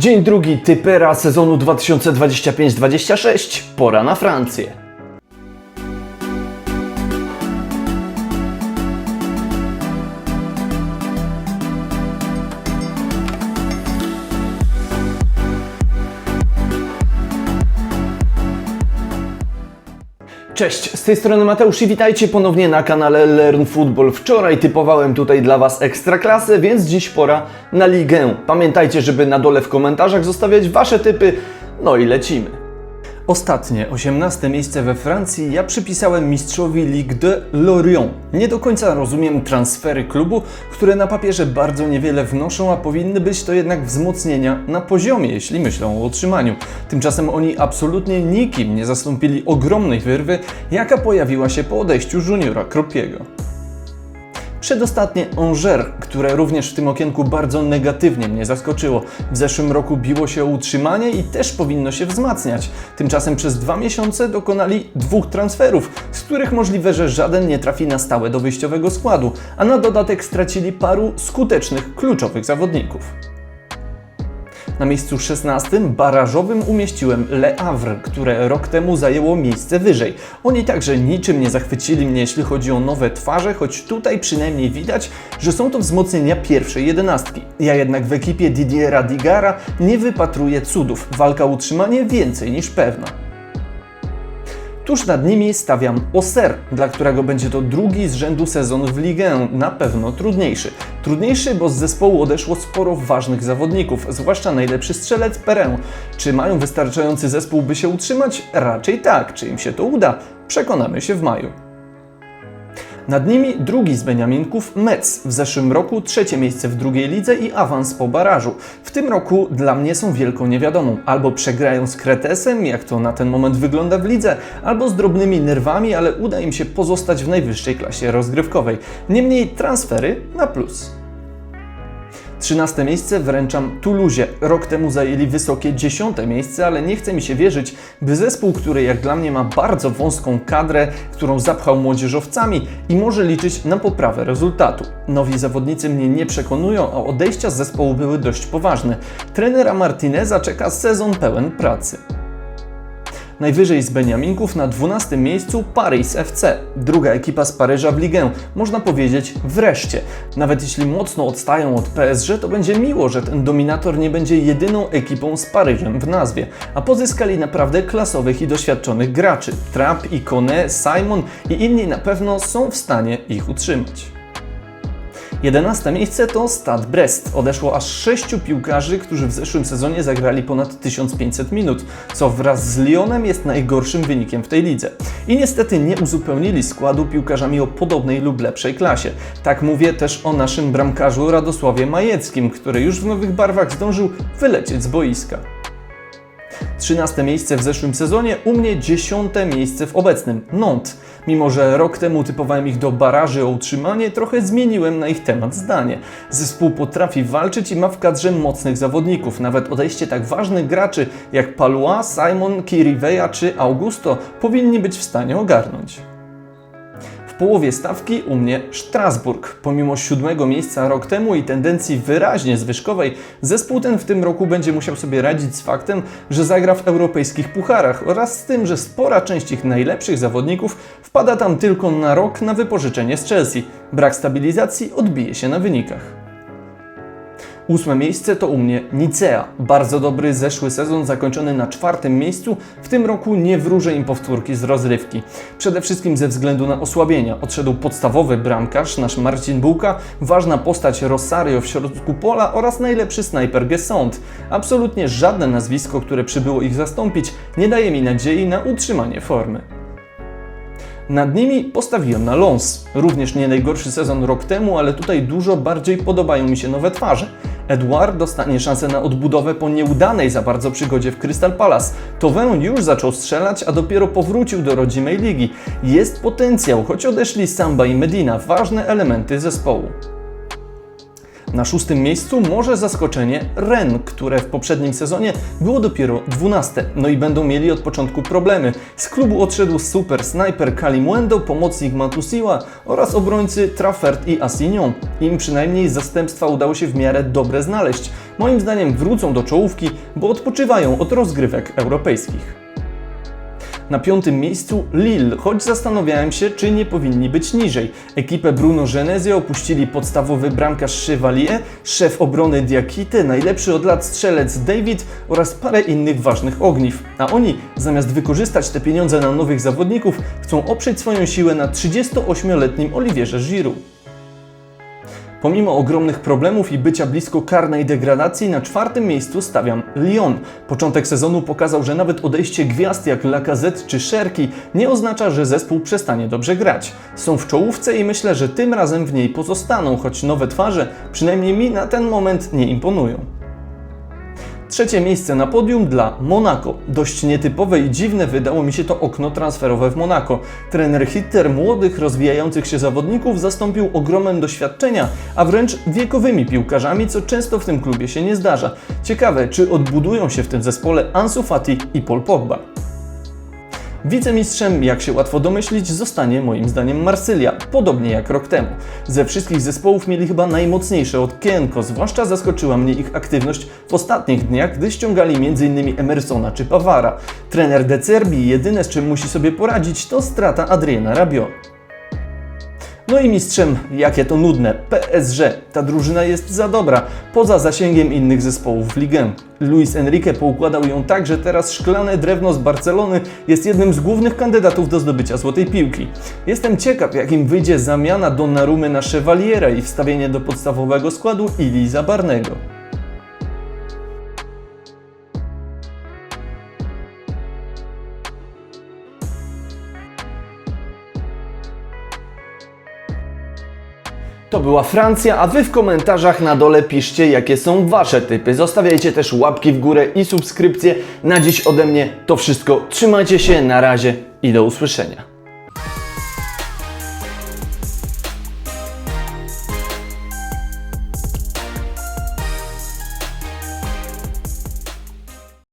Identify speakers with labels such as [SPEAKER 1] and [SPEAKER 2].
[SPEAKER 1] Dzień drugi typera sezonu 2025-26. Pora na Francję. Cześć, z tej strony Mateusz i witajcie ponownie na kanale Learn Football. Wczoraj typowałem tutaj dla Was ekstraklasę, więc dziś pora na ligę. Pamiętajcie, żeby na dole w komentarzach zostawiać Wasze typy, no i lecimy. Ostatnie, 18 miejsce we Francji, ja przypisałem mistrzowi Ligue de Lorient. Nie do końca rozumiem transfery klubu, które na papierze bardzo niewiele wnoszą, a powinny być to jednak wzmocnienia na poziomie, jeśli myślą o utrzymaniu. Tymczasem oni absolutnie nikim nie zastąpili ogromnej wyrwy, jaka pojawiła się po odejściu juniora Kropiego. Przedostatnie Angers, które również w tym okienku bardzo negatywnie mnie zaskoczyło. W zeszłym roku biło się o utrzymanie i też powinno się wzmacniać. Tymczasem przez dwa miesiące dokonali dwóch transferów, z których możliwe, że żaden nie trafi na stałe do wyjściowego składu, a na dodatek stracili paru skutecznych, kluczowych zawodników. Na miejscu 16 barażowym umieściłem Le Havre, które rok temu zajęło miejsce wyżej. Oni także niczym nie zachwycili mnie, jeśli chodzi o nowe twarze, choć tutaj przynajmniej widać, że są to wzmocnienia pierwszej jedenastki. Ja jednak w ekipie Didiera Digara nie wypatruję cudów. Walka utrzymanie więcej niż pewna. Tuż nad nimi stawiam Oser, dla którego będzie to drugi z rzędu sezon w ligę, na pewno trudniejszy. Trudniejszy, bo z zespołu odeszło sporo ważnych zawodników, zwłaszcza najlepszy strzelec Perrin. Czy mają wystarczający zespół, by się utrzymać? Raczej tak. Czy im się to uda? Przekonamy się w maju. Nad nimi drugi z Beniaminków Metz. W zeszłym roku trzecie miejsce w drugiej lidze i awans po barażu. W tym roku dla mnie są wielką niewiadomą. Albo przegrają z Kretesem, jak to na ten moment wygląda w lidze, albo z drobnymi nerwami, ale uda im się pozostać w najwyższej klasie rozgrywkowej. Niemniej transfery na plus. 13 miejsce wręczam Toulouse. Rok temu zajęli wysokie 10 miejsce, ale nie chce mi się wierzyć, by zespół, który jak dla mnie ma bardzo wąską kadrę, którą zapchał młodzieżowcami i może liczyć na poprawę rezultatu. Nowi zawodnicy mnie nie przekonują, a odejścia z zespołu były dość poważne. Trenera Martineza czeka sezon pełen pracy. Najwyżej z Beniaminków na 12 miejscu Paris FC, druga ekipa z Paryża w ligę. Można powiedzieć wreszcie. Nawet jeśli mocno odstają od PSG, to będzie miło, że ten dominator nie będzie jedyną ekipą z Paryżem w nazwie, a pozyskali naprawdę klasowych i doświadczonych graczy. Trapp, Ikone, Simon i inni na pewno są w stanie ich utrzymać. 11 miejsce to Stade Brest. Odeszło aż 6 piłkarzy, którzy w zeszłym sezonie zagrali ponad 1500 minut, co wraz z Lyonem jest najgorszym wynikiem w tej lidze. I niestety nie uzupełnili składu piłkarzami o podobnej lub lepszej klasie. Tak mówię też o naszym bramkarzu Radosławie Majeckim, który już w nowych barwach zdążył wylecieć z boiska. 13 miejsce w zeszłym sezonie, u mnie 10 miejsce w obecnym Nantes. Mimo, że rok temu typowałem ich do baraży o utrzymanie, trochę zmieniłem na ich temat zdanie. Zespół potrafi walczyć i ma w kadrze mocnych zawodników. Nawet odejście tak ważnych graczy jak Palois, Simon, Kiriveya czy Augusto powinni być w stanie ogarnąć. Połowie stawki u mnie Strasburg. Pomimo siódmego miejsca rok temu i tendencji wyraźnie zwyżkowej, zespół ten w tym roku będzie musiał sobie radzić z faktem, że zagra w europejskich pucharach oraz z tym, że spora część ich najlepszych zawodników wpada tam tylko na rok na wypożyczenie z Chelsea. Brak stabilizacji odbije się na wynikach. Ósme miejsce to u mnie Nicea. Bardzo dobry zeszły sezon zakończony na czwartym miejscu. W tym roku nie wróżę im powtórki z rozrywki. Przede wszystkim ze względu na osłabienia. Odszedł podstawowy bramkarz, nasz Marcin Bułka, ważna postać Rosario w środku pola oraz najlepszy snajper Gesont. Absolutnie żadne nazwisko, które przybyło ich zastąpić, nie daje mi nadziei na utrzymanie formy. Nad nimi postawiłem na Lons. Również nie najgorszy sezon rok temu, ale tutaj dużo bardziej podobają mi się nowe twarze. Edouard dostanie szansę na odbudowę po nieudanej za bardzo przygodzie w Crystal Palace. Towen już zaczął strzelać, a dopiero powrócił do rodzimej ligi. Jest potencjał, choć odeszli Samba i Medina, ważne elementy zespołu. Na szóstym miejscu może zaskoczenie Ren, które w poprzednim sezonie było dopiero 12. No i będą mieli od początku problemy. Z klubu odszedł super snajper Kalimuendo, pomocnik Matusiła oraz obrońcy Trafford i Assignon. Im przynajmniej zastępstwa udało się w miarę dobre znaleźć. Moim zdaniem wrócą do czołówki, bo odpoczywają od rozgrywek europejskich. Na piątym miejscu Lille, choć zastanawiałem się, czy nie powinni być niżej. Ekipę Bruno Genezio opuścili podstawowy bramkarz Chevalier, szef obrony Diakite, najlepszy od lat strzelec David oraz parę innych ważnych ogniw. A oni, zamiast wykorzystać te pieniądze na nowych zawodników, chcą oprzeć swoją siłę na 38-letnim Olivierze Giroud. Pomimo ogromnych problemów i bycia blisko karnej degradacji, na czwartym miejscu stawiam Lyon. Początek sezonu pokazał, że nawet odejście gwiazd jak Lacazette czy Szerki nie oznacza, że zespół przestanie dobrze grać. Są w czołówce i myślę, że tym razem w niej pozostaną, choć nowe twarze, przynajmniej mi na ten moment nie imponują. Trzecie miejsce na podium dla Monaco. Dość nietypowe i dziwne wydało mi się to okno transferowe w Monaco. Trener Hitter młodych, rozwijających się zawodników zastąpił ogromem doświadczenia, a wręcz wiekowymi piłkarzami, co często w tym klubie się nie zdarza. Ciekawe, czy odbudują się w tym zespole Ansu Fati i Paul Pogba. Wicemistrzem, jak się łatwo domyślić, zostanie moim zdaniem Marsylia, podobnie jak rok temu. Ze wszystkich zespołów mieli chyba najmocniejsze okienko, zwłaszcza zaskoczyła mnie ich aktywność w ostatnich dniach, gdy ściągali m.in. Emersona czy Pawara. Trener De Cerbi jedyne z czym musi sobie poradzić to strata Adriana Rabiot. No i mistrzem, jakie to nudne, PSG. Ta drużyna jest za dobra, poza zasięgiem innych zespołów w ligę. Luis Enrique poukładał ją tak, że teraz szklane drewno z Barcelony jest jednym z głównych kandydatów do zdobycia złotej piłki. Jestem ciekaw, jak im wyjdzie zamiana Donnarumy na Chevaliera i wstawienie do podstawowego składu Ili Zabarnego. To była Francja, a Wy w komentarzach na dole piszcie, jakie są Wasze typy. Zostawiajcie też łapki w górę i subskrypcje. Na dziś ode mnie to wszystko. Trzymajcie się, na razie i do usłyszenia.